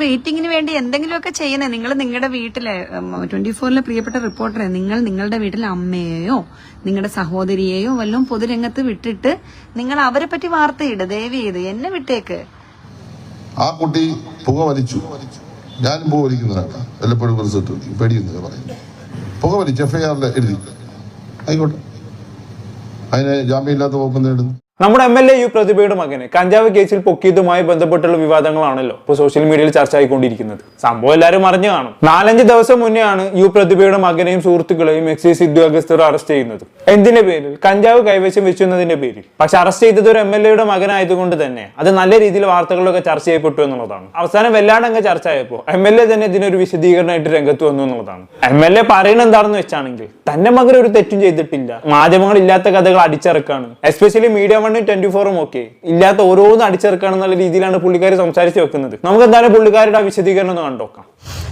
റേറ്റിംഗിന് വേണ്ടി എന്തെങ്കിലുമൊക്കെ ചെയ്യുന്നേ? നിങ്ങൾ നിങ്ങളുടെ വീട്ടിലെ ട്വന്റി ഫോറിലെ പ്രിയപ്പെട്ട റിപ്പോർട്ടറെ നിങ്ങൾ നിങ്ങളുടെ വീട്ടിലെ അമ്മയെയോ നിങ്ങളുടെ സഹോദരിയെയോ വല്ലതും പൊതുരംഗത്ത് വിട്ടിട്ട് നിങ്ങൾ അവരെ പറ്റി വാർത്തയിട്. ദയവ് ചെയ്ത് എന്നെ വിട്ടേക്ക്. ആ കുട്ടി പുക വലിച്ചു. ഞാനും പുക വലിക്കുന്നതാണ് പറയുന്നത്. പുക വലിച്ചു എഫ് എഴുതി. ആയിക്കോട്ടെ. അതിന് ജാമ്യമില്ലാത്ത വകുപ്പ് നേടുന്നു നമ്മുടെ എം എൽ എ യു പ്രതിഭയുടെ മകന് കഞ്ചാവ് കേസിൽ പൊക്കിയതുമായി ബന്ധപ്പെട്ടുള്ള വിവാദങ്ങളാണല്ലോ ഇപ്പോൾ സോഷ്യൽ മീഡിയയിൽ ചർച്ച ആയിക്കൊണ്ടിരിക്കുന്നത്. സംഭവം എല്ലാവരും അറിഞ്ഞു കാണും. നാലഞ്ച് ദിവസം മുന്നേ ആണ് യു പ്രതിഭയുടെ മകനെയും സുഹൃത്തുക്കളെയും എക്സൈസ് ഉദ്യോഗസ്ഥർ അറസ്റ്റ് ചെയ്യുന്നത്. എന്തിന്റെ പേരിൽ? കഞ്ചാവ് കൈവശം വെച്ചുന്നതിന്റെ പേരിൽ. പക്ഷെ അറസ്റ്റ് ചെയ്തത് ഒരു എം എൽ എയുടെ മകനായതുകൊണ്ട് തന്നെ അത് നല്ല രീതിയിൽ വാർത്തകളിലൊക്കെ ചർച്ച ചെയ്യപ്പെട്ടു എന്നുള്ളതാണ്. അവസാനം വല്ലാണ്ടങ്ങ് ചർച്ച ആയപ്പോൾ എം എൽ എ തന്നെ ഇതിനൊരു വിശദീകരണമായിട്ട് രംഗത്ത് വന്നു എന്നുള്ളതാണ്. എം എൽ എ പറയുന്നത് എന്താണെന്ന് വെച്ചാണെങ്കിൽ തന്റെ മകൻ ഒരു തെറ്റും ചെയ്തിട്ടില്ല. മാധ്യമങ്ങൾ ഇല്ലാത്ത കഥകൾ അടിച്ചിറക്കാണ്. എസ്പെഷ്യലി മീഡിയ വണ്ണും ട്വന്റി ഫോറും ഒക്കെ ഇല്ലാത്ത ഓരോന്നും അടിച്ചിറക്കാണ് എന്നുള്ള രീതിയിലാണ് പുള്ളിക്കാർ സംസാരിച്ച് വെക്കുന്നത്. നമുക്ക് എന്തായാലും പുള്ളിക്കാരുടെ ആ വിശദീകരണം ഒന്ന് കണ്ടോക്കാം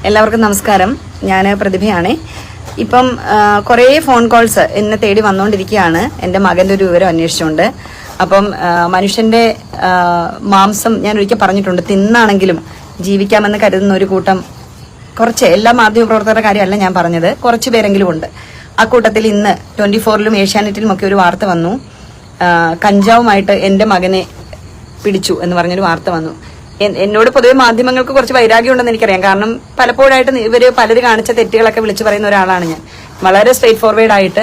എല്ലാവർക്കും നമസ്കാരം. ഞാൻ പ്രതിഭയാണ്. ഇപ്പം കുറേ ഫോൺ കോൾസ് എന്നെ തേടി വന്നുകൊണ്ടിരിക്കുകയാണ് എന്റെ മകന്റെ ഒരു വിവരം അന്വേഷിച്ചുകൊണ്ട് അപ്പം മനുഷ്യന്റെ മാംസം ഞാൻ ഒരിക്കൽ പറഞ്ഞിട്ടുണ്ട്. തിന്നാണെങ്കിലും ജീവിക്കാമെന്ന് കരുതുന്ന ഒരു കൂട്ടം കുറച്ച് എല്ലാ മാധ്യമ പ്രവർത്തകരുടെ കാര്യമല്ല ഞാൻ പറഞ്ഞത്. കുറച്ച് പേരെങ്കിലും ഉണ്ട്. ആ കൂട്ടത്തിൽ ഇന്ന് ട്വന്റി ഫോറിലും ഏഷ്യാനെറ്റിലും ഒക്കെ ഒരു വാർത്ത വന്നു. കഞ്ചാവുമായിട്ട് എന്റെ മകനെ പിടിച്ചു എന്ന് പറഞ്ഞൊരു വാർത്ത വന്നു. എന്നോട് പൊതുവെ മാധ്യമങ്ങൾക്ക് കുറച്ച് വൈരാഗ്യം ഉണ്ടെന്ന് എനിക്കറിയാം. കാരണം പലപ്പോഴായിട്ട് ഇവർ പലര് കാണിച്ച തെറ്റുകളൊക്കെ വിളിച്ചു പറയുന്ന ഒരാളാണ് ഞാൻ. വളരെ സ്ട്രേറ്റ് ഫോർവേഡ് ആയിട്ട്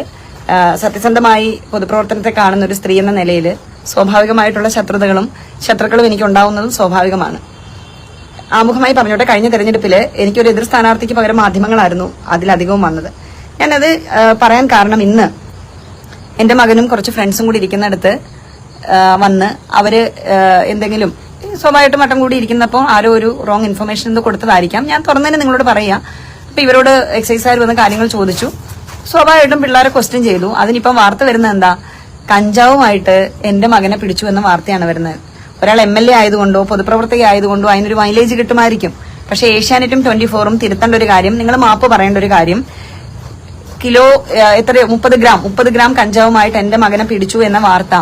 സത്യസന്ധമായി പൊതുപ്രവർത്തനത്തെ കാണുന്ന ഒരു സ്ത്രീ എന്ന നിലയിൽ സ്വാഭാവികമായിട്ടുള്ള ശത്രുതകളും ശത്രുക്കളും എനിക്ക് ഉണ്ടാവുന്നതും സ്വാഭാവികമാണ്. ആമുഖമായി പറഞ്ഞോട്ടെ കഴിഞ്ഞ തെരഞ്ഞെടുപ്പിൽ എനിക്കൊരു എതിർ സ്ഥാനാർത്ഥിക്ക് പകരം മാധ്യമങ്ങളായിരുന്നു അതിലധികവും വന്നത്. ഞാനത് പറയാൻ കാരണം ഇന്ന് എന്റെ മകനും കുറച്ച് ഫ്രണ്ട്സും കൂടി ഇരിക്കുന്നിടത്ത് വന്ന് അവർ എന്തെങ്കിലും സ്വാഭാവികമായിട്ടും മട്ടം കൂടി ഇരിക്കുന്നപ്പോൾ ആരോ ഒരു റോങ് ഇൻഫർമേഷൻ എന്തോ കൊടുത്തതായിരിക്കാം. ഞാൻ തുറന്നതിന് നിങ്ങളോട് പറയാം. അപ്പൊ ഇവരോട് എക്സൈസുകാർ വന്ന് കാര്യങ്ങൾ ചോദിച്ചു. സ്വാഭാവികമായിട്ടും പിള്ളേരെ ക്വസ്റ്റ്യൻ ചെയ്തു. അതിനിപ്പം വാർത്ത വരുന്നത് എന്താ? കഞ്ചാവുമായിട്ട് എന്റെ മകനെ പിടിച്ചു എന്ന വാർത്തയാണ് വരുന്നത്. ഒരാൾ എം എൽ എ ആയതുകൊണ്ടോ പൊതുപ്രവർത്തക ആയതുകൊണ്ടോ അതിനൊരു മൈലേജ് കിട്ടുമായിരിക്കും. പക്ഷെ ഏഷ്യാനെറ്റും ട്വന്റി ഫോറും തിരുത്തേണ്ട ഒരു കാര്യം നിങ്ങൾ മാപ്പ് പറയേണ്ട ഒരു കാര്യം കിലോ എത്ര മുപ്പത് ഗ്രാം മുപ്പത് ഗ്രാം കഞ്ചാവുമായിട്ട് എന്റെ മകനെ പിടിച്ചു എന്ന വാർത്ത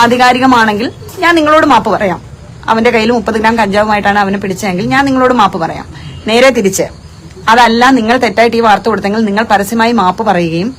ആധികാരികമാണെങ്കിൽ ഞാൻ നിങ്ങളോട് മാപ്പ് പറയാം. അവന്റെ കയ്യിൽ മുപ്പത് ഗ്രാം കഞ്ചാവുമായിട്ടാണ് അവനെ പിടിച്ചതെങ്കിൽ ഞാൻ നിങ്ങളോട് മാപ്പ് പറയാം. നേരെ തിരിച്ച് അതല്ല നിങ്ങൾ തെറ്റായിട്ട് ഈ വാർത്ത കൊടുത്തെങ്കിൽ നിങ്ങൾ പരസ്യമായി മാപ്പ് പറയുകയും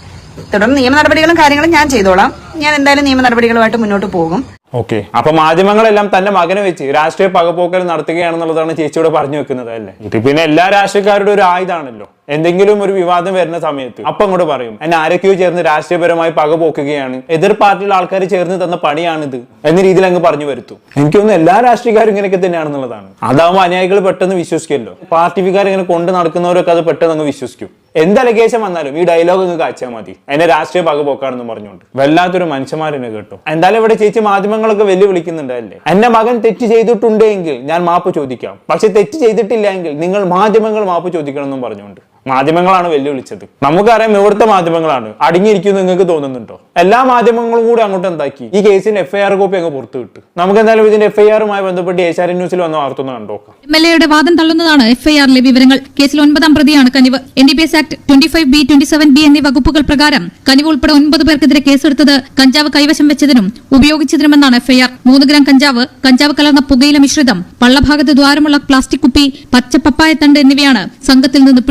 തുടർന്ന് നിയമ നടപടികളും കാര്യങ്ങളും ഞാൻ ചെയ്തോളാം. ഞാൻ എന്തായാലും നിയമ നടപടികളുമായിട്ട് മുന്നോട്ട് പോകും. ഓക്കെ. അപ്പൊ മാധ്യമങ്ങളെല്ലാം തന്റെ മകനെ വെച്ച് രാഷ്ട്രീയ പകപോക്കൽ നടത്തുകയാണെന്നുള്ളതാണ് ചേച്ചിയോട് പറഞ്ഞു വെക്കുന്നത് അല്ലേ? ഇത് പിന്നെ എല്ലാ രാഷ്ട്രീയക്കാരുടെ ഒരു ആയുധാണല്ലോ എന്തെങ്കിലും ഒരു വിവാദം വരുന്ന സമയത്ത്. അപ്പൊ അങ്ങോട്ട് പറയും എന്നെ ആരൊക്കെയോ ചേർന്ന് രാഷ്ട്രീയപരമായി പകപോക്കുകയാണ്. എതിർ പാർട്ടിയിലെ ആൾക്കാർ ചേർന്ന് തന്ന പണിയാണിത്. എന്ന രീതിയിൽ അങ്ങ് പറഞ്ഞു വരുത്തും. എനിക്ക് തോന്നുന്നു എല്ലാ രാഷ്ട്രീയക്കാരും ഇങ്ങനെയൊക്കെ തന്നെയാണെന്നുള്ളതാണ്. അതാവുമ്പോൾ അനുയായികൾ പെട്ടെന്ന് വിശ്വസിക്കുമല്ലോ. പാർട്ടി വികാരം ഇങ്ങനെ കൊണ്ട് നടക്കുന്നവരൊക്കെ അത് പെട്ടെന്ന് അങ്ങ് വിശ്വസിക്കും. എന്ത് അലഗേഷൻ വന്നാലും ഈ ഡയലോഗ് ഒന്ന് കാച്ചാൽ മതി. അതിന്റെ രാഷ്ട്രീയ പകപോക്കാണെന്ന് പറഞ്ഞുകൊണ്ട്. വല്ലാത്തൊരു മനുഷ്യന്മാരെന്നെ കേട്ടോ. എന്തായാലും ഇവിടെ ചേച്ചി മാധ്യമങ്ങളൊക്കെ വെല്ലുവിളിക്കുന്നുണ്ടല്ലേ എന്റെ മകൻ തെറ്റ് ചെയ്തിട്ടുണ്ടെങ്കിൽ ഞാൻ മാപ്പ് ചോദിക്കാം. പക്ഷെ തെറ്റ് ചെയ്തിട്ടില്ല എങ്കിൽ നിങ്ങൾ മാധ്യമങ്ങൾ മാപ്പ് ചോദിക്കണമെന്നും പറഞ്ഞുകൊണ്ട്. മാധ്യമങ്ങളാണ് വെല്ലുവിളിച്ചത്. നമുക്കറിയാം ഇവിടുത്തെ മാധ്യമങ്ങളാണ്. അടങ്ങിയിരിക്കും നിങ്ങൾക്ക് തോന്നുന്നുണ്ടോ? എല്ലാ മാധ്യമങ്ങളും കൂടി അങ്ങോട്ട് എന്താക്കി? ഈ കേസിന്റെ എഫ്ഐആർ കോപ്പി അങ്ങ് പുറത്തു വിട്ടു. നമുക്ക് എന്തായാലും ഇതിന്റെ എഫ്ഐആറുമായി ബന്ധപ്പെട്ട് ഏഷ്യാനെറ്റ് ന്യൂസിൽ വന്ന വാർത്ത ഒന്ന് കണ്ടോക്കാം. എം എൽ എയുടെ വാദം തള്ളുന്നതാണ് എഫ്ഐആറിലെ വിവരങ്ങൾ. കേസിൽ ഒൻപതാം പ്രതിയാണ് കനിവ്. N D P S act twenty five B twenty seven B എന്നീ വകുപ്പുകൾ പ്രകാരം കനിവ് ഉൾപ്പെടെ ഒൻപത് പേർക്കെതിരെ കേസെടുത്തത് കഞ്ചാവ് കൈവശം വെച്ചതിനും ഉപയോഗിച്ചതിനുമെന്നാണ് എഫ്ഐആർ മൂന്ന് ഗ്രാം കഞ്ചാവ് കഞ്ചാവ് കലർന്ന പുകയില മിശ്രിതം പള്ളഭാഗത്ത് ദ്വാരമുള്ള പ്ലാസ്റ്റിക് കുപ്പി പച്ച പപ്പായ തണ്ട് എന്നിവയാണ് സംഘത്തിൽ നിന്ന്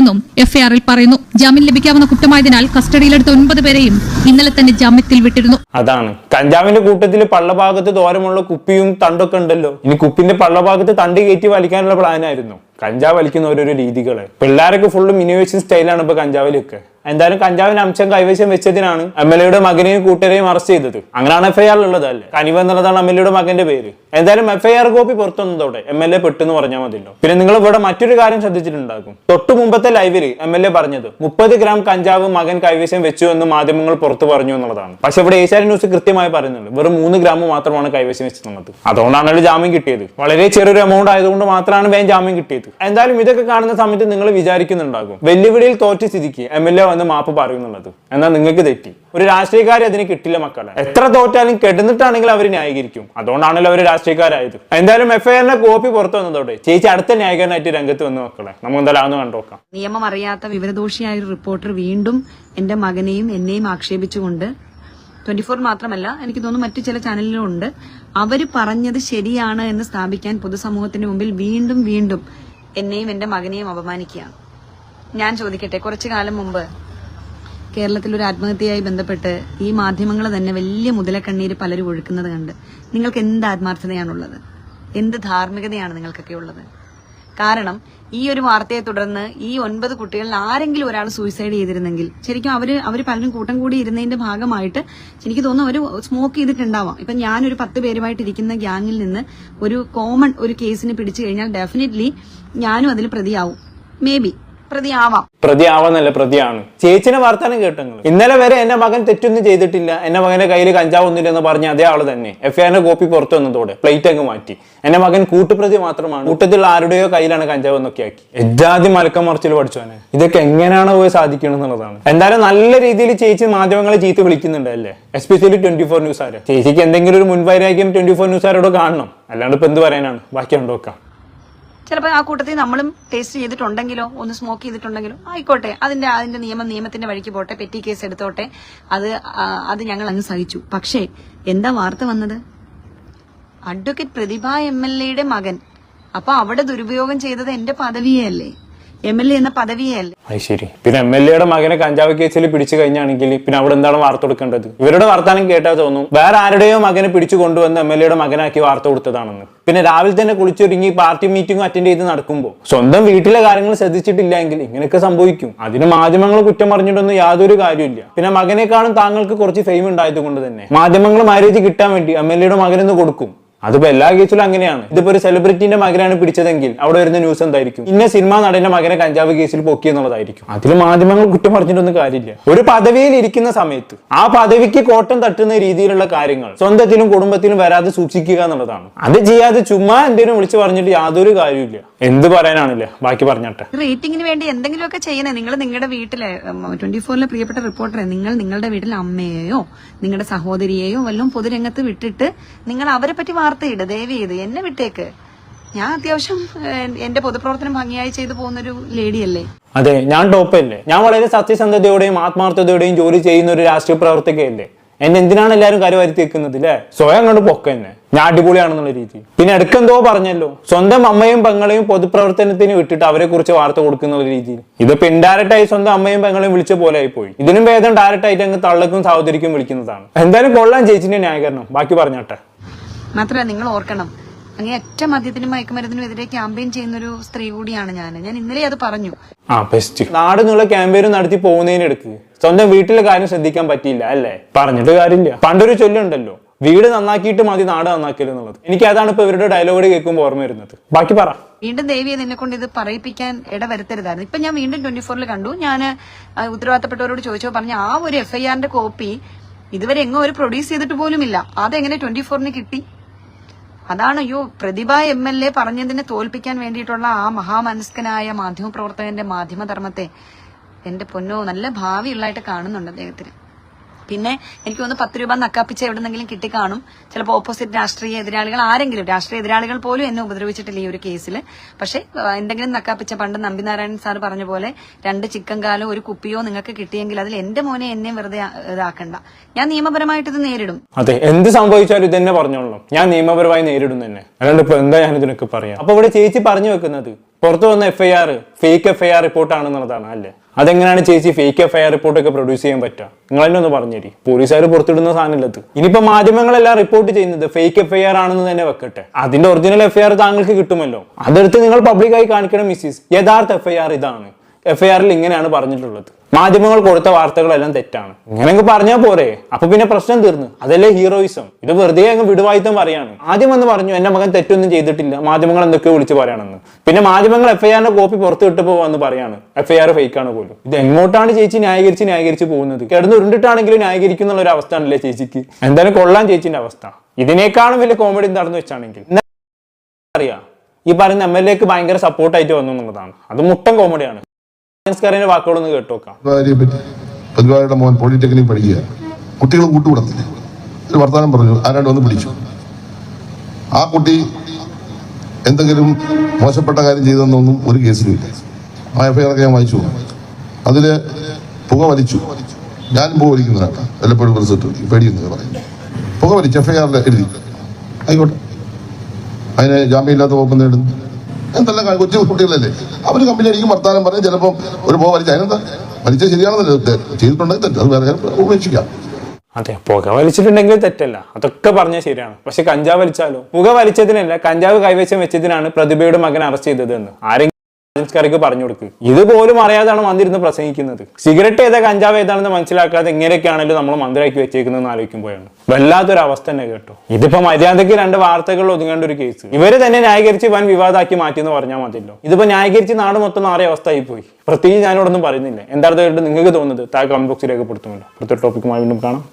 പിടിച്ചെടുത്തതെന്നും എഫ്ഐആറിൽ പറയുന്നു. ജാമ്യം ലഭിക്കാവുന്ന കുറ്റമായതിനാൽ കസ്റ്റഡിയിലെടുത്ത ഒൻപത് പേരെയും ഇന്നലെ തന്നെ ജാമ്യത്തിൽ വിട്ടിരുന്നു. അതാണ്. കഞ്ചാവിന്റെ കൂട്ടത്തിൽ പള്ളഭാഗത്ത് ദോരമുള്ള കുപ്പിയും തണ്ടൊക്കെ ഉണ്ടല്ലോ. ഇനി കുപ്പിന്റെ പള്ളഭാഗത്ത് തണ്ട് കയറ്റി വലിക്കാനുള്ള പ്ലാനായിരുന്നു കഞ്ചാവ് വലിക്കുന്ന ഓരോരോ രീതികൾ. പിള്ളേരൊക്കെ ഫുള്ള് മിനിവേഷൻ സ്റ്റൈലാണ് ഇപ്പൊ കഞ്ചാവിലൊക്കെ. എന്തായാലും കഞ്ചാവിന് അംശം കൈവശം വെച്ചതിനാണ് എം എൽ എയുടെ മകനെയും കൂട്ടരെയും അറസ്റ്റ് ചെയ്തത്. അങ്ങനെയാണ് എഫ്ഐആർ ഉള്ളത് അല്ലേ? കനിവ് എന്നുള്ളതാണ് എം എൽ എയുടെ മകന്റെ പേര്. എന്തായാലും എഫ്ഐആർ കോപ്പി പുറത്തുവന്നതോടെ എം എൽ എ പെട്ടെന്ന് പറഞ്ഞാൽ മതിയല്ലോ. പിന്നെ നിങ്ങൾ ഇവിടെ മറ്റൊരു കാര്യം ശ്രദ്ധിച്ചിട്ടുണ്ടാകും. തൊട്ടു മുമ്പത്തെ ലൈവിൽ എം എൽ എ പറഞ്ഞത് മുപ്പത് ഗ്രാം കഞ്ചാവ് മകൻ കൈവശം വെച്ചു എന്ന് മാധ്യമങ്ങൾ പുറത്തു പറഞ്ഞു എന്നുള്ളതാണ്. പക്ഷെ ഇവിടെ ഏഷ്യാനെറ്റ് ന്യൂസ് കൃത്യമായി പറയുന്നുണ്ട് വെറും മൂന്ന് ഗ്രാം മാത്രമാണ് കൈവശം വെച്ചിട്ടുള്ളത്. അതുകൊണ്ടാണ് ജാമ്യം കിട്ടിയത്. വളരെ ചെറിയൊരു എമൗണ്ട് ആയതുകൊണ്ട് മാത്രമാണ് വേഗം ജാമ്യം കിട്ടിയത്. എന്തായാലും ഇതൊക്കെ കാണുന്ന സമയത്ത് നിങ്ങൾ വിചാരിക്കുന്നുണ്ടാകും. വെല്ലുവിളിയിൽ തോറ്റ സ്ഥിതിക്ക് എം എൽ എ വന്ന് മാപ്പ് പറയുന്നുള്ളത് എന്നാൽ നിങ്ങൾക്ക് തെറ്റി. ഒരു രാഷ്ട്രീയക്കാരെ അതിന് കിട്ടില്ല മക്കളെ. എത്ര തോറ്റാലും കെടുന്നിട്ടാണെങ്കിൽ അവർ ന്യായീകരിക്കും. അതുകൊണ്ടാണല്ലോ അവർ രാഷ്ട്രീയക്കാരായത്. എന്തായാലും എഫ്ഐആറിന്റെ കോപ്പി പുറത്തു വന്നതോടെ ചേച്ചി അടുത്ത ന്യായീകരണമായിട്ട് രംഗത്ത് വന്നു മക്കളെ. നമുക്ക് എന്തായാലും കണ്ടു കണ്ടോക്കാം നിയമം അറിയാത്ത വിവരദോഷിയായ ഒരു റിപ്പോർട്ടർ വീണ്ടും എന്റെ മകനെയും എന്നെയും ആക്ഷേപിച്ചുകൊണ്ട് ട്വന്റി ഫോർ മാത്രമല്ല എനിക്ക് തോന്നുന്നു മറ്റു ചില ചാനലിലും ഉണ്ട്. അവർ പറഞ്ഞത് ശരിയാണ് എന്ന് സ്ഥാപിക്കാൻ പൊതുസമൂഹത്തിന് മുമ്പിൽ വീണ്ടും വീണ്ടും എന്നെയും എന്റെ മകനെയും അപമാനിക്കുകയാണ്. ഞാൻ ചോദിക്കട്ടെ കുറച്ചു കാലം മുമ്പ് കേരളത്തിൽ ഒരു ആത്മഹത്യയായി ബന്ധപ്പെട്ട് ഈ മാധ്യമങ്ങൾ തന്നെ വലിയ മുതലക്കണ്ണീര് പലരും ഒഴുക്കുന്നത് കണ്ട്. നിങ്ങൾക്ക് എന്ത് ആത്മാർത്ഥതയാണുള്ളത്? എന്ത് ധാർമ്മികതയാണ് നിങ്ങൾക്കൊക്കെ ഉള്ളത്? കാരണം ഈ ഒരു വാർത്തയെ തുടർന്ന് ഈ ഒൻപത് കുട്ടികളിൽ ആരെങ്കിലും ഒരാൾ സൂയിസൈഡ് ചെയ്തിരുന്നെങ്കിൽ ശരിക്കും അവർ അവർ പലരും കൂട്ടം കൂടി ഇരുന്നതിന്റെ ഭാഗമായിട്ട് എനിക്ക് തോന്നുന്നു ഒരു സ്മോക്ക് ചെയ്തിട്ടുണ്ടാവാം. ഇപ്പൊ ഞാനൊരു പത്ത് പേരുമായിട്ട് ഇരിക്കുന്ന ഗ്യാങ്ങിൽ നിന്ന് ഒരു കോമൺ ഒരു കേസിന് പിടിച്ചു കഴിഞ്ഞാൽ ഡെഫിനറ്റ്ലി ഞാനും അതിൽ പ്രതിയാവും. May be പ്രതിയാവാം. പ്രതിയാവാന്നല്ല പ്രതിയാണ്. ചേച്ചിനെ വർത്താനം കേട്ടങ്ങൾ ഇന്നലെ വരെ എന്റെ മകൻ തെറ്റൊന്നും ചെയ്തിട്ടില്ല. എന്റെ മകന്റെ കയ്യിൽ കഞ്ചാവൊന്നുമില്ല എന്ന് പറഞ്ഞ അതേ ആൾ തന്നെ. എഫ് ഐ കോപ്പി പുറത്തു വന്നതോടെ പ്ലേറ്റ് അങ്ങ് മാറ്റി. എന്റെ മകൻ കൂട്ടുപ്രതി മാത്രമാണ്. കൂട്ടത്തിൽ ആരുടെയോ കയ്യിലാണ് കഞ്ചാവ് എന്നൊക്കെ ആക്കി. എജാതി മലക്കം മറിച്ചിൽ പഠിച്ചോനെ ഇതൊക്കെ എങ്ങനെയാണ് പോയി സാധിക്കണം എന്നുള്ളതാണ്. എന്തായാലും നല്ല രീതിയിൽ ചേച്ചി മാധ്യമങ്ങളെ ചീത്ത വിളിക്കുന്നുണ്ട് അല്ലേ? എസ്പെഷ്യലി ട്വന്റി ഫോർ ന്യൂസ് ആര്? ചേച്ചിക്ക് എന്തെങ്കിലും ഒരു മുൻവൈരാഗ്യം ട്വന്റി ഫോർ ന്യൂസ് ആരോട് കാണണം. അല്ലാണ്ട് ഇപ്പൊ എന്ത് പറയാനാണ്? ബാക്കി ഉണ്ടോക്കാം ചിലപ്പോൾ ആ കൂട്ടത്തിൽ നമ്മളും ടേസ്റ്റ് ചെയ്തിട്ടുണ്ടെങ്കിലോ ഒന്ന് സ്മോക്ക് ചെയ്തിട്ടുണ്ടെങ്കിലോ ആയിക്കോട്ടെ. അതിന്റെ അതിന്റെ നിയമം നിയമത്തിന്റെ വഴിക്ക് പോട്ടെ പെറ്റി കേസ് എടുത്തോട്ടെ. അത് അത് ഞങ്ങൾ അങ്ങ് സഹിച്ചു. പക്ഷേ എന്താ വാർത്ത വന്നത്? അഡ്വക്കേറ്റ് പ്രതിഭ എം എൽ എയുടെ മകൻ. അപ്പൊ അവിടെ ദുരുപയോഗം ചെയ്തത് എന്റെ പദവിയെ അല്ലേ? എം എൽ എ എന്ന പദവിയല്ലേ? അത് ശരി. പിന്നെ എം എൽ എയുടെ മകനെ കഞ്ചാവ് കേസിൽ പിടിച്ചു കഴിഞ്ഞാണെങ്കിൽ പിന്നെ അവിടെ എന്താണ് വാർത്ത കൊടുക്കേണ്ടത്? ഇവരുടെ വർത്താനം കേട്ടാ തോന്നും. വേറെ ആരുടെയോ മകനെ പിടിച്ചു കൊണ്ടുവന്ന് എം എൽ എയുടെ മകനാക്കി വാർത്ത കൊടുത്തതാണെന്ന്. പിന്നെ രാവിലെ തന്നെ കുളിച്ചൊരുങ്ങി പാർട്ടി മീറ്റിംഗ് അറ്റൻഡ് ചെയ്ത് നടക്കുമ്പോൾ സ്വന്തം വീട്ടിലെ കാര്യങ്ങൾ ശ്രദ്ധിച്ചിട്ടില്ലെങ്കിൽ ഇങ്ങനെയൊക്കെ സംഭവിക്കും. അതിന് മാധ്യമങ്ങൾ കുറ്റം പറഞ്ഞിട്ടൊന്നും യാതൊരു കാര്യമില്ല പിന്നെ മകനേക്കാളും താങ്കൾക്ക് കുറച്ച് ഫെയിം ഉണ്ടായത് കൊണ്ട് തന്നെ. മാധ്യമങ്ങൾ മാരേജ് കിട്ടാൻ വേണ്ടി എം എൽ എയുടെ മകനെന്ന് കൊടുക്കും. അതിപ്പോ എല്ലാ കേസിലും അങ്ങനെയാണ്. ഇതിപ്പോ ഒരു സെലിബ്രിറ്റിന്റെ മകനാണ് പിടിച്ചതെങ്കിൽ അവിടെ വരുന്ന ന്യൂസ് എന്തായിരിക്കും? ഇന്ന സിനിമാ നടന്റെ മകനെ കഞ്ചാവ് കേസിൽ പൊക്കി എന്നുള്ളതായിരിക്കും. അതിൽ മാധ്യമങ്ങൾ കുറ്റം പറഞ്ഞിട്ടൊന്നും കാര്യമില്ല. ഒരു പദവിയിൽ ഇരിക്കുന്ന സമയത്ത് ആ പദവിക്ക് കോട്ടം തട്ടുന്ന രീതിയിലുള്ള കാര്യങ്ങൾ സ്വന്തത്തിലും കുടുംബത്തിലും വരാതെ സൂക്ഷിക്കുക എന്നുള്ളതാണ്. അത് ചെയ്യാതെ ചുമ്മാ എന്തെങ്കിലും വിളിച്ചു പറഞ്ഞിട്ട് യാതൊരു കാര്യമില്ല എന്ത് പറയാനാണില്ല? ബാക്കി പറഞ്ഞട്ടെ. റേറ്റിംഗിന് വേണ്ടി എന്തെങ്കിലുമൊക്കെ ചെയ്യണേ നിങ്ങൾ നിങ്ങളുടെ വീട്ടിലെ ട്വന്റി ഫോറിലെ പ്രിയപ്പെട്ട റിപ്പോർട്ടറെ നിങ്ങൾ നിങ്ങളുടെ വീട്ടിലെ അമ്മയെയോ നിങ്ങളുടെ സഹോദരിയെയോ വല്ലതും പൊതുരംഗത്ത് വിട്ടിട്ട് നിങ്ങൾ അവരെ പറ്റി വാർത്തയിട് ദയവ് ചെയ്ത് എന്നെ വിട്ടേക്ക്. ഞാൻ അത്യാവശ്യം എന്റെ പൊതുപ്രവർത്തനം ഭംഗിയായി ചെയ്തു പോകുന്നൊരു ലേഡിയല്ലേ? അതെ ഞാൻ ടോപ്പല്ലേ. ഞാൻ വളരെ സത്യസന്ധതയോടെയും ആത്മാർത്ഥതയോടെയും ജോലി ചെയ്യുന്ന ഒരു രാഷ്ട്രീയ പ്രവർത്തകയല്ലേ. എന്നെ എന്തിനാണ് എല്ലാവരും കരുവാരി വെക്കുന്നത് അല്ലേ സ്വയം കണ്ട് പൊക്ക തന്നെ ഞാൻ അടിപൊളിയാണെന്നുള്ള രീതി. പിന്നെ എടുക്കെന്തോ പറഞ്ഞല്ലോ. സ്വന്തം അമ്മയും പെങ്ങളെയും പൊതുപ്രവർത്തനത്തിന് വിട്ടിട്ട് അവരെ കുറിച്ച് വാർത്ത കൊടുക്കുന്ന ഒരു രീതിയിൽ. ഇതിപ്പോ ഇൻഡയറക്റ്റ് ആയി സ്വന്തം അമ്മയും പെങ്ങളെയും വിളിച്ച പോലെ ആയി പോയി. ഇതിനും ഭേദം ഡയറക്റ്റ് ആയിട്ട് അങ്ങ് തള്ളക്കും സഹോദരിക്കും വിളിക്കുന്നതാണ്. എന്തായാലും കൊള്ളാൻ ചേച്ചിന്റെ ന്യായീകരണം. ബാക്കി പറഞ്ഞാട്ടെ. മാത്രമല്ല നിങ്ങൾ ഓർക്കണം അങ്ങനെ ഒറ്റ മദ്യത്തിനും മയക്കുമരുന്നിനും എതിരെ ക്യാമ്പയിൻ ചെയ്യുന്ന ഒരു സ്ത്രീ കൂടിയാണ് ഞാൻ ഞാൻ ഇന്നലെ അത് പറഞ്ഞു. ആ ബെസ്റ്റ് നാട് നിങ്ങളെ ക്യാമ്പയിൻ നടത്തി പോകുന്നതിനെടുക്ക് സ്വന്തം വീട്ടിലെ കാര്യം ശ്രദ്ധിക്കാൻ പറ്റിയില്ല അല്ലേ? പറഞ്ഞിട്ട് കാര്യമില്ല. പണ്ടൊരു ചൊല്ലുണ്ടല്ലോ വീട് നന്നാക്കിയിട്ട് മതി നാട് നന്നാക്കിയത് എന്നുള്ളത്. എനിക്ക് അതാണ് ഇപ്പൊ ഇവരുടെ ഡയലോഗ് കേൾക്കുമ്പോൾ ഓർമ്മ വരുന്നത്. ബാക്കി പറ. വീണ്ടും ദേവിയെ നിന്നെ കൊണ്ട് ഇത് പറയിപ്പിക്കാൻ ഇടവരുത്തരുതായിരുന്നു ഇപ്പൊ ഞാൻ വീണ്ടും ട്വന്റി ഫോറിൽ കണ്ടു ഞാൻ ഉത്തരവാദിത്തപ്പെട്ടവരോട് ചോദിച്ചോ പറഞ്ഞു ആ ഒരു എഫ്ഐആറിന്റെ കോപ്പി ഇതുവരെ എങ്ങോ ഒരു പ്രൊഡ്യൂസ് ചെയ്തിട്ട് പോലും പോലുമില്ല. അതെങ്ങനെ ട്വന്റി ഫോറിന് കിട്ടി? അതാണ് അയ്യോ പ്രതിഭ എം എൽ എ പറഞ്ഞതിനെ തോൽപ്പിക്കാൻ വേണ്ടിയിട്ടുള്ള ആ മഹാമനസ്കനായ മാധ്യമപ്രവർത്തകന്റെ മാധ്യമധർമ്മത്തെ എന്റെ പൊന്നോ നല്ല ഭാവിയുള്ളതായിട്ട് കാണുന്നുണ്ട് അദ്ദേഹത്തിന്. പിന്നെ എനിക്ക് തോന്നുന്നു പത്ത് രൂപ നക്കാപ്പിച്ച് എവിടെന്നെങ്കിലും കിട്ടിക്കാണും. ചിലപ്പോൾ ഓപ്പോസിറ്റ് രാഷ്ട്രീയ എതിരാളികൾ ആരെങ്കിലും രാഷ്ട്രീയ എതിരാളികൾ പോലും എന്നെ ഉപദ്രവിച്ചിട്ടില്ല ഈ ഒരു കേസിൽ പക്ഷേ എന്തെങ്കിലും നക്കാപ്പിച്ച പണ്ട് നമ്പിനാരായണൻ സാർ പറഞ്ഞ പോലെ രണ്ട് ചിക്കൻ കാലോ ഒരു കുപ്പിയോ നിങ്ങൾക്ക് കിട്ടിയെങ്കിൽ അതിൽ എന്റെ മോനെ എന്നെ വെറുതെ ഇതാക്കണ്ട. ഞാൻ നിയമപരമായിട്ട് ഇത് നേരിടും. അതെ എന്ത് സംഭവിച്ചാലും ഇതന്നെ പറഞ്ഞോളണം. ഞാൻ നിയമപരമായി നേരിടും തന്നെ. അല്ലാണ്ട് ഇപ്പൊ എന്താ ഞാൻ ഇതിനൊക്കെ പറയാം? അപ്പൊ ഇവിടെ ചേച്ചി പറഞ്ഞു വെക്കുന്നത് പുറത്തു വന്ന F I R fake FIR I R report ആണെന്നുള്ളതാണ് അല്ലേ? അതെങ്ങനെയാണ് ചേച്ചി ഫേക്ക് എഫ് ഐ ആർ റിപ്പോർട്ടൊക്കെ പ്രൊഡ്യൂസ് ചെയ്യാൻ പറ്റുക? നിങ്ങൾ തന്നെ ഒന്ന് പറഞ്ഞേരി. പോലീസുകാർ പുറത്തിടുന്ന സാധനമില്ലത് ഇനിയിപ്പോൾ മാധ്യമങ്ങളെല്ലാം റിപ്പോർട്ട് ചെയ്യുന്നത് ഫേക്ക് എഫ് ഐ ആർ ആണെന്ന് തന്നെ വെക്കട്ടെ. അതിന്റെ ഒറിജിനൽ എഫ് ഐ ആർ താങ്കൾക്ക് കിട്ടുമല്ലോ. അതെടുത്ത് നിങ്ങൾ പബ്ലിക്കായി കാണിക്കണം മിസ്സിസ് യഥാർത്ഥ എഫ് ഐ ആർ ഇതാണ്. എഫ് ഐ ആറിൽ ഇങ്ങനെയാണ് പറഞ്ഞിട്ടുള്ളത്. മാധ്യമങ്ങൾ കൊടുത്ത വാർത്തകളെല്ലാം തെറ്റാണ്. ഇങ്ങനെയൊക്കെ പറഞ്ഞാൽ പോരെ. അപ്പൊ പിന്നെ പ്രശ്നം തീർന്നു. അതല്ലേ ഹീറോയിസം? ഇത് വെറുതെ അങ്ങ് വിടുവായുത്തം പറയാണ്. ആദ്യം എന്ന് പറഞ്ഞു എന്റെ മകൻ തെറ്റൊന്നും ചെയ്തിട്ടില്ല. മാധ്യമങ്ങൾ എന്തൊക്കെയോ വിളിച്ച് പറയാണെന്ന്. പിന്നെ മാധ്യമങ്ങൾ എഫ് ഐ ആറിന്റെ കോപ്പി പുറത്ത് വിട്ടപ്പോ വന്ന് പറയാണ്. എഫ് ഐ ആർ ഫേക്ക് ആണ് പോലും. ഇത് എങ്ങോട്ടാണ് ചേച്ചി ന്യായീകരിച്ച് ന്യായീകരിച്ച് പോകുന്നത്? കിടന്ന് ഉരുണ്ടിട്ടാണെങ്കിലും ന്യായീകരിക്കും എന്നുള്ള ഒരു അവസ്ഥ ആണല്ലേ ചേച്ചിക്ക്. എന്തായാലും കൊള്ളാം ചേച്ചിന്റെ അവസ്ഥ. ഇതിനേക്കാളും വലിയ കോമഡി നടന്നു വെച്ചാണെങ്കിൽ. അറിയാം? ഈ പറയുന്ന എം എൽ എക്ക് ഭയങ്കര സപ്പോർട്ടായിട്ട് വന്നു എന്നുള്ളതാണ്. അത് മുട്ടൻ കോമഡിയാണ്. കറിന്റെ വാക്കുകളൊന്ന് പ്രതിഭാരിയെ പറ്റി. പ്രതിഭാരിയുടെ മോൻ പോളിടെക്നിക് പഠിക്കുക. കുട്ടികൾ കൂട്ടുകൂടത്തില്ല. ഒരു വർത്തമാനം പറഞ്ഞു. ആരാണ്ട് വന്ന് പിടിച്ചു. ആ കുട്ടി എന്തെങ്കിലും മോശപ്പെട്ട കാര്യം ചെയ്തെന്നൊന്നും ഒരു കേസിലും ഇല്ല. ആ എഫ്ഐആർ ഒക്കെ ഞാൻ വായിച്ചു. അതിൽ പുക വലിച്ചു. ഞാനും പുക വലിക്കുന്നതാണ് വല്ലപ്പോഴും റിസൾട്ട് പേടിയെന്ന് പറയുന്നു. പുക വലിച്ചു എഫ്ഐആറിൽ എഴുതി. ആയിക്കോട്ടെ. അതിന് ജാമ്യമില്ലാത്ത വകുപ്പ് നേടുന്നു? എന്തെല്ലാം കാ- കൊച്ചു കുട്ടികളല്ലേ? അവർ കമ്പനി അടിക്കും വർത്താനം പറഞ്ഞ് ചിലപ്പോൾ ഒരു പോ വലിച്ച അതിനെന്താ? വലിച്ച ശരിയാണെന്നല്ലേ ചെയ്തിട്ടുണ്ടെങ്കിൽ തെറ്റ്. അത് വേറെ ഉപേക്ഷിക്കാം. അതെ പുക വലിച്ചിട്ടുണ്ടെങ്കിൽ തെറ്റല്ല. അതൊക്കെ പറഞ്ഞാൽ ശരിയാണ്. പക്ഷെ കഞ്ചാവ് വലിച്ചാലോ? പുക വലിച്ചതിനല്ല കഞ്ചാവ് കൈവശം വെച്ചതിനാണ് പ്രതിഭയുടെ മകൻ അറസ്റ്റ് ചെയ്തതെന്ന്. ആരെങ്കിലും കറിക്ക് പറഞ്ഞു കൊടുക്ക്. ഇതുപോലും അറിയാതാണ് വന്നിരുന്ന് പ്രസംഗിക്കുന്നത്. സിഗരറ്റ് ഏതാ കഞ്ചാവ് ഏതാണെന്ന് മനസ്സിലാക്കാതെ എങ്ങനെയൊക്കെയാണല്ലോ നമ്മൾ മന്ത്രിയാക്കി വെച്ചേക്കുന്നതെന്ന് ആലോചിക്കുമ്പോഴാണ്. വല്ലാത്തൊരു അവസ്ഥ തന്നെ കേട്ടോ. ഇതിപ്പോ മര്യാദയ്ക്ക് രണ്ട് വാർത്തകൾ ഒതുങ്ങേണ്ട ഒരു കേസ് ഇവർ തന്നെ ന്യായീകരിച്ച് വൻ വിവാദമാക്കി മാറ്റി എന്ന് പറഞ്ഞാൽ മതിയല്ലോ. ഇതിപ്പോ ന്യായീകരിച്ച് നാട് മൊത്തം നാറിയ അവസ്ഥയായി പോയി. പ്രത്യേകിച്ച് ഞാനിവിടെ ഒന്നും പറയുന്നില്ല എന്താണ് നിങ്ങൾക്ക് തോന്നുന്നത്? താഴെ കമന്റ് ബോക്സിൽ രേഖപ്പെടുത്തുമല്ലോ അടുത്ത ടോപ്പിക്കുമായി വീണ്ടും കാണാം.